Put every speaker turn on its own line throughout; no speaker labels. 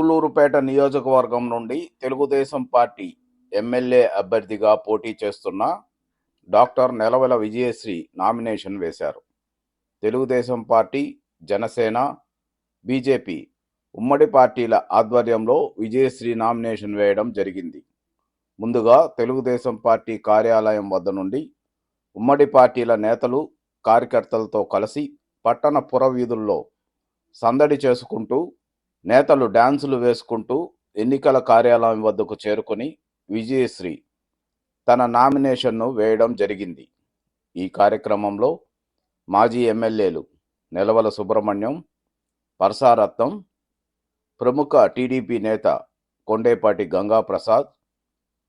సూళ్ళూరుపేట నియోజకవర్గం నుండి Telugu Desam party MLA అభ్యర్థిగా పోటీ చేస్తున్న డాక్టర్ నెలవెల విజయశ్రీ నామినేషన్ వేశారు. తెలుగుదేశం పార్టీ జనసేన బీజేపీ ఉమ్మడి పార్టీల ఆధ్వర్యంలో విజయశ్రీ నామినేషన్ వేయడం జరిగింది. ముందుగా తెలుగుదేశం పార్టీ కార్యాలయం వద్ద నుండి ఉమ్మడి పార్టీల నేతలు కార్యకర్తలతో కలిసి పట్టణ పురవీధుల్లో సందడి చేసుకుంటూ నేతలు డ్యాన్సులు వేసుకుంటూ ఎన్నికల కార్యాలయం వద్దకు చేరుకొని విజయశ్రీ తన నామినేషన్ను వేయడం జరిగింది. ఈ కార్యక్రమంలో మాజీ ఎమ్మెల్యేలు నెలవల సుబ్రహ్మణ్యం పరసారత్నం ప్రముఖ టీడీపీ నేత కొండేపాటి గంగాప్రసాద్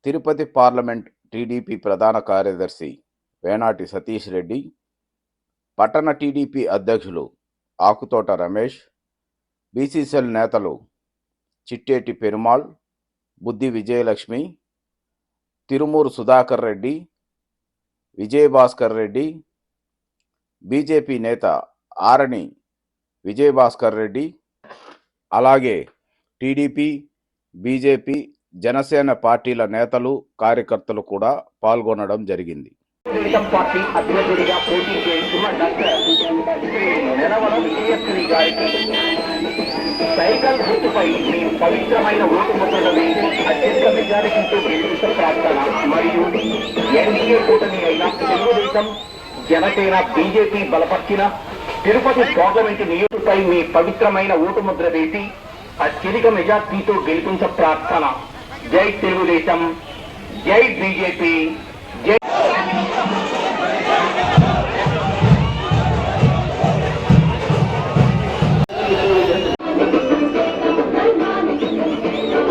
తిరుపతి పార్లమెంట్ టీడీపీ ప్రధాన కార్యదర్శి వేనాటి సతీష్ రెడ్డి పట్టణ టీడీపీ అధ్యక్షులు ఆకుతోట రమేష్ బీసీసీఎల్ నేతలు చిట్టేటి పెరుమాళ్ బుద్ధి విజయలక్ష్మి తిరుమూరు సుధాకర్ రెడ్డి విజయభాస్కర్ రెడ్డి బీజేపీ నేత ఆరణి విజయభాస్కర్ రెడ్డి అలాగే టీడీపీ బీజేపీ జనసేన పార్టీల నేతలు కార్యకర్తలు కూడా పాల్గొనడం జరిగింది.
పార్టీ సైకల్ గుర్తుపై మీ పవిత్రమైన ఓటు ముద్రలు వేసి మెజారిటీతో గెలిపించే ప్రార్థన మరియు ఎన్డీఏ కూటమి అయిన తెలుగుదేశం జనసేన బీజేపీ బలపరిచిన తిరుపతి పార్లమెంటు నియోజకపై మీ పవిత్రమైన ఓటు ముద్ర వేసి అత్యధిక మెజార్టీతో గెలిపించ ప్రార్థన. జై తెలుగుదేశం జై బీజేపీ జై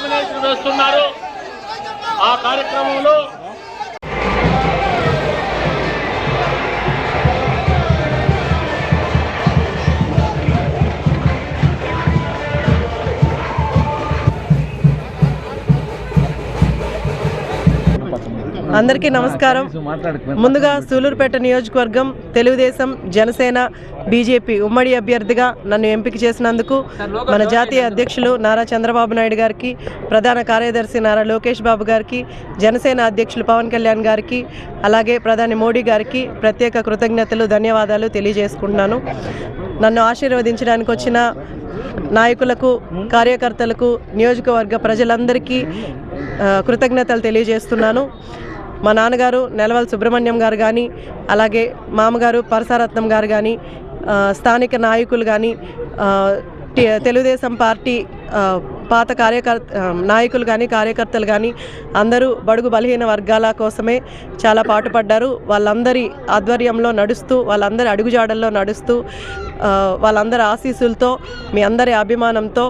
నామినేషన్ వేస్తున్నారు. ఆ కార్యక్రమంలో
అందరికీ నమస్కారం. ముందుగా సూలూరుపేట నియోజకవర్గం తెలుగుదేశం జనసేన బీజేపీ ఉమ్మడి అభ్యర్థిగా నన్ను ఎంపిక చేసినందుకు మన జాతీయ అధ్యక్షులు నారా చంద్రబాబు నాయుడు గారికి ప్రధాన కార్యదర్శి నారా లోకేష్ బాబు గారికి జనసేన అధ్యక్షులు పవన్ కళ్యాణ్ గారికి అలాగే ప్రధాని మోడీ గారికి ప్రత్యేక కృతజ్ఞతలు ధన్యవాదాలు తెలియజేసుకుంటున్నాను. నన్ను ఆశీర్వదించడానికి వచ్చిన నాయకులకు కార్యకర్తలకు నియోజకవర్గ ప్రజలందరికీ కృతజ్ఞతలు తెలియజేస్తున్నాను. మా నాన్నగారు నెలవల్ సుబ్రహ్మణ్యం గారు కానీ అలాగే మామగారు పరసారత్నం గారు కానీ స్థానిక నాయకులు కానీ తెలుగుదేశం పార్టీ పాత కార్యకర్త నాయకులు కానీ కార్యకర్తలు కానీ అందరూ బడుగు బలహీన వర్గాల కోసమే చాలా పాటుపడ్డారు. వాళ్ళందరి ఆధ్వర్యంలో నడుస్తూ వాళ్ళందరి అడుగుజాడల్లో నడుస్తూ వాళ్ళందరి ఆశీస్సులతో మీ అందరి అభిమానంతో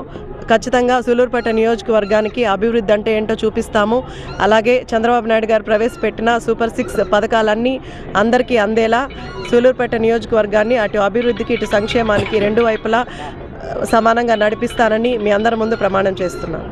ఖచ్చితంగా సూలూరుపేట నియోజకవర్గానికి అభివృద్ధి అంటే ఏంటో చూపిస్తాము. అలాగే చంద్రబాబు నాయుడు గారు ప్రవేశపెట్టిన సూపర్ సిక్స్ పథకాలన్నీ అందరికీ అందేలా సూలూరుపేట నియోజకవర్గాన్ని అటు అభివృద్ధికి ఇటు సంక్షేమానికి రెండు వైపులా సమానంగా నడిపిస్తానని మీ అందరి ముందు ప్రమాణం చేస్తున్నాను.